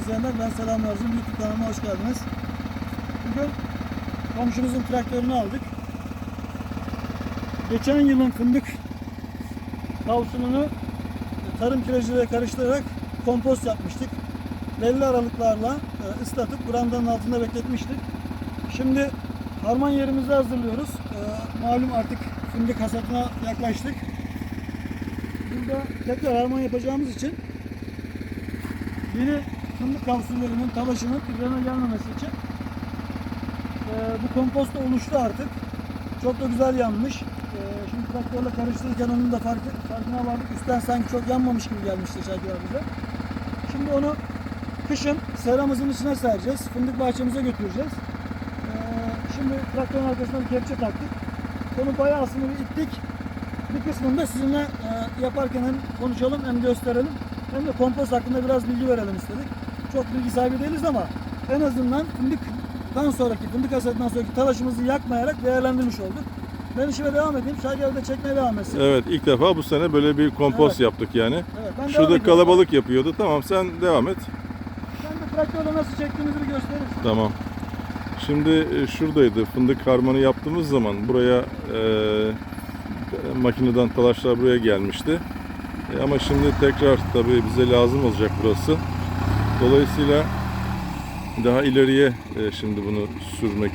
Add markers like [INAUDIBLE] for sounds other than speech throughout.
izleyenler ben Selam Arzum YouTube kanalıma hoş geldiniz. Bugün komşumuzun traktörünü aldık. Geçen yılın fındık tavsununu tarım kiracılığıyla karıştırarak kompost yapmıştık. Belli aralıklarla e, ıslatıp brandanın altında bekletmiştik. Şimdi harman yerimizi hazırlıyoruz. E, Malum artık fındık hasatına yaklaştık. Burada tekrar harman yapacağımız için yeni fındık kapsüllerinin talaşının üzerine gelmemesi için e, bu kompost oluştu artık. Çok da güzel yanmış. E, şimdi traktörle karıştırırken onun da farkı, farkına vardık. Üstten sanki çok yanmamış gibi gelmişti Şakir bize. Şimdi onu kışın seramızın içine sereceğiz. Fındık bahçemize götüreceğiz. E, şimdi traktörün arkasına bir kepçe taktık. Onu bayağı aslında bir ittik. Bir kısmını da sizinle e, yaparken hem konuşalım hem gösterelim. Hem de kompost hakkında biraz bilgi verelim istedik. Çok bilgi sahibi değiliz ama en azından fındıktan sonraki, fındık hasatından sonraki talaşımızı yakmayarak değerlendirmiş olduk. Ben işime devam edeyim. Şahit abi de çekmeye devam etsin. Evet ilk defa bu sene böyle bir kompost Evet. yaptık yani. Evet, ben Şurada kalabalık yapıyordu. Tamam sen devam et. Sen de traktörle nasıl çektiğimizi bir. Tamam. Şimdi e, şuradaydı fındık harmanı yaptığımız zaman buraya e, makineden talaşlar buraya gelmişti. E, ama şimdi tekrar tabii bize lazım olacak burası. Dolayısıyla daha ileriye e, şimdi bunu sürmek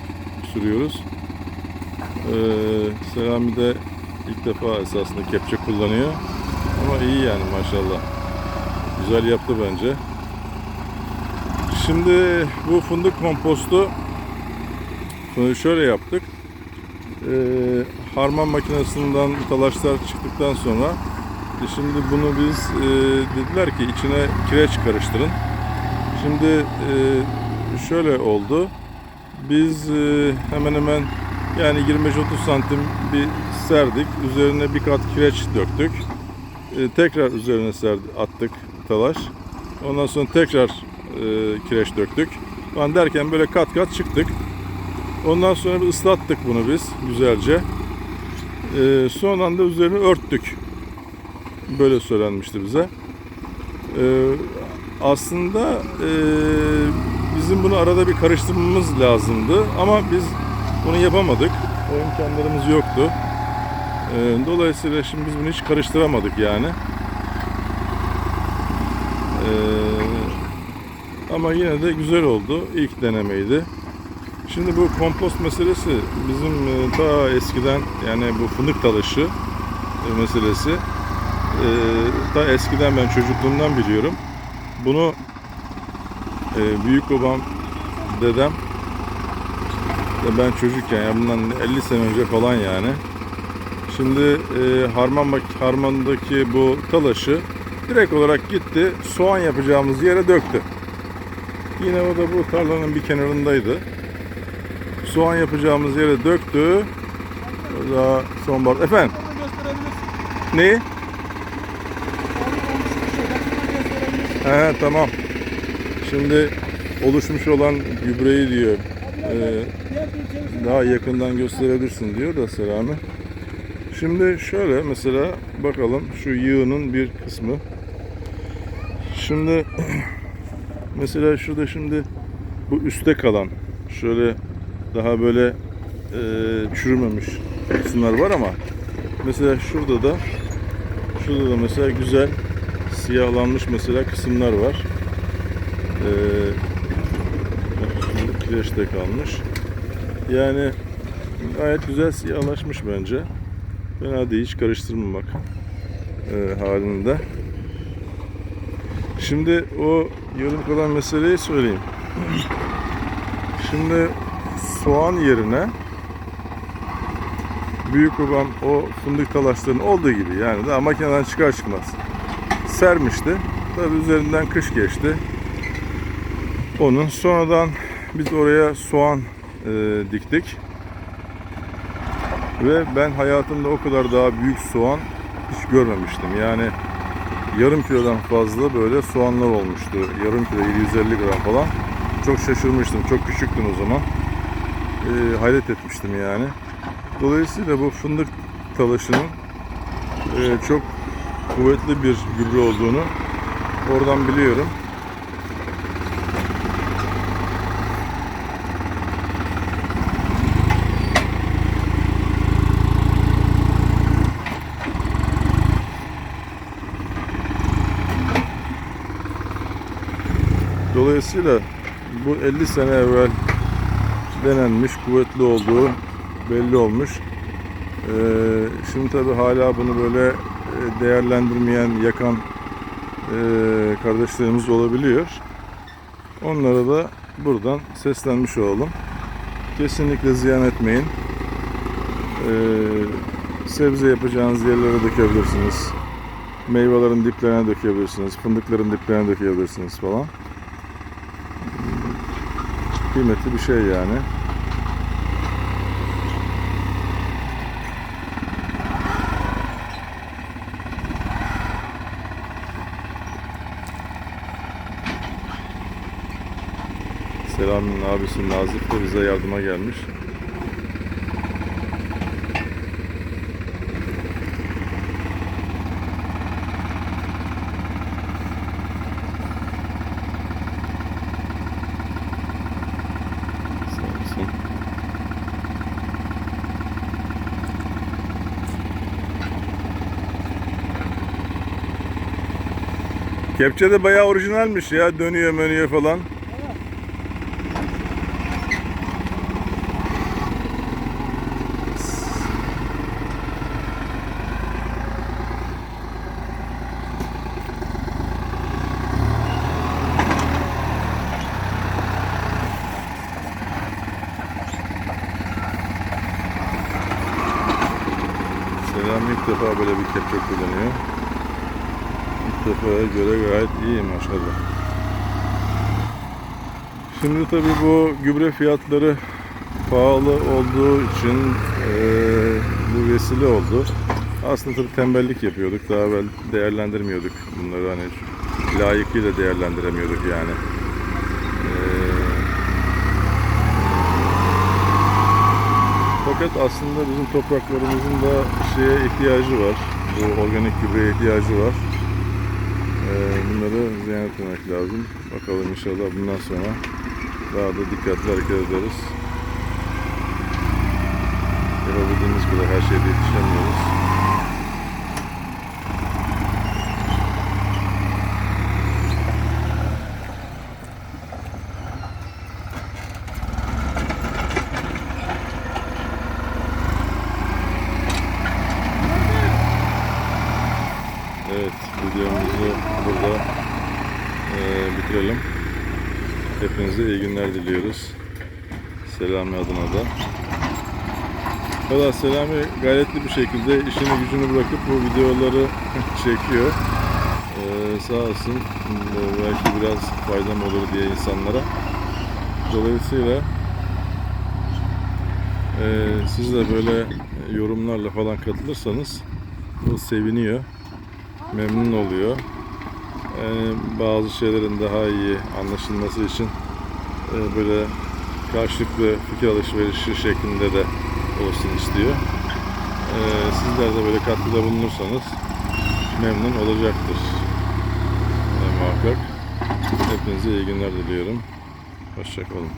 sürüyoruz. E, Selami de ilk defa esasında kepçe kullanıyor. Ama iyi yani maşallah. Güzel yaptı bence. Şimdi bu fındık kompostu şöyle yaptık. Ee, harman makinesinden talaşlar çıktıktan sonra e, şimdi bunu biz e, dediler ki içine kireç karıştırın. Şimdi e, şöyle oldu. Biz e, hemen hemen yani 25-30 santim bir serdik. Üzerine bir kat kireç döktük. E, tekrar üzerine serdik, attık talaş. Ondan sonra tekrar kireç döktük. Falan derken böyle kat kat çıktık. Ondan sonra bir ıslattık bunu biz güzelce. E, sonradan da üzerine örttük. Böyle söylenmişti bize. Aslında e, bizim bunu arada bir karıştırmamız lazımdı ama biz bunu yapamadık. O imkanlarımız yoktu. E, dolayısıyla şimdi biz bunu hiç karıştıramadık yani. E, ama yine de güzel oldu. İlk denemeydi. Şimdi bu kompost meselesi bizim e, ta eskiden yani bu fındık dalışı e, meselesi e, ta eskiden ben çocukluğumdan biliyorum. Bunu e, büyük babam, dedem ve ben çocukken ya bundan 50 sene önce falan yani. Şimdi e, harman harmandaki bu talaşı direkt olarak gitti soğan yapacağımız yere döktü. Yine o da bu tarlanın bir kenarındaydı. Soğan yapacağımız yere döktü. O da sonbahar. Efendim neyi? Onu olmuş bir şey. Yakından gösterebilirsin. He tamam. Şimdi oluşmuş olan gübreyi diyor. Ee, daha yakından gösterebilirsin diyor da Selami. Şimdi şöyle mesela bakalım şu yığının bir kısmı. Şimdi [CLEARS THROAT] mesela şurada şimdi bu üstte kalan şöyle daha böyle e, çürümemiş kısımlar var ama mesela şurada da şurada da mesela güzel siyahlanmış mesela kısımlar var. E, bak, kireçte kalmış. Yani gayet güzel siyahlaşmış bence. Fena değil hiç karıştırmamak e, halinde. Şimdi o yarım kalan meseleyi söyleyeyim. Şimdi soğan yerine büyük babam o fındık talaşlarının olduğu gibi yani daha makineden çıkar çıkmaz sermişti. Tabi üzerinden kış geçti. Onun sonradan biz oraya soğan e, diktik. Ve ben hayatımda o kadar daha büyük soğan hiç görmemiştim. Yani yarım kilodan fazla böyle soğanlar olmuştu. Yarım kilo 750 gram falan. Çok şaşırmıştım. Çok küçüktüm o zaman. E, hayret etmiştim yani. Dolayısıyla bu fındık talaşının e, çok kuvvetli bir gübre olduğunu oradan biliyorum. Dolayısıyla bu 50 sene evvel denenmiş, kuvvetli olduğu belli olmuş. Ee, şimdi tabi hala bunu böyle değerlendirmeyen, yakan e, kardeşlerimiz olabiliyor. Onlara da buradan seslenmiş olalım. Kesinlikle ziyan etmeyin. Ee, sebze yapacağınız yerlere dökebilirsiniz. Meyvelerin diplerine dökebilirsiniz. Fındıkların diplerine dökebilirsiniz falan. Kıymetli bir şey yani. Selami'nin abisi Nazif de bize yardıma gelmiş. Kepçe de bayağı orijinalmiş ya. Dönüyor menüyor falan. Selam ilk defa böyle bir kepçe kullanıyor. İlk defaya göre gayet iyi maşallah. Şimdi tabi bu gübre fiyatları pahalı olduğu için eee, bu vesile oldu. Aslında tabi tembellik yapıyorduk. Daha evvel değerlendirmiyorduk bunları hani layıkıyla değerlendiremiyorduk yani. Fakat aslında bizim topraklarımızın da şeye ihtiyacı var. Bu organik gübreye ihtiyacı var. Ee, bunları ziyan etmemek lazım. Bakalım inşallah bundan sonra daha da dikkatli hareket ederiz. Yapabildiğimiz kadar her şeyde yetişemiyoruz. Evet, videomuzu burada eee, bitirelim. Hepinize iyi günler diliyoruz. Selami adına da. Valla Selami gayretli bir şekilde işini gücünü bırakıp bu videoları [LAUGHS] çekiyor. Eee sağ olsun belki biraz faydam olur diye insanlara. Dolayısıyla eee, siz de böyle yorumlarla falan katılırsanız o seviniyor memnun oluyor. Bazı şeylerin daha iyi anlaşılması için böyle karşılıklı fikir alışverişi şeklinde de olsun istiyor. Sizler de böyle katkıda bulunursanız memnun olacaktır. Muhakkak. Hepinize iyi günler diliyorum. Hoşçakalın.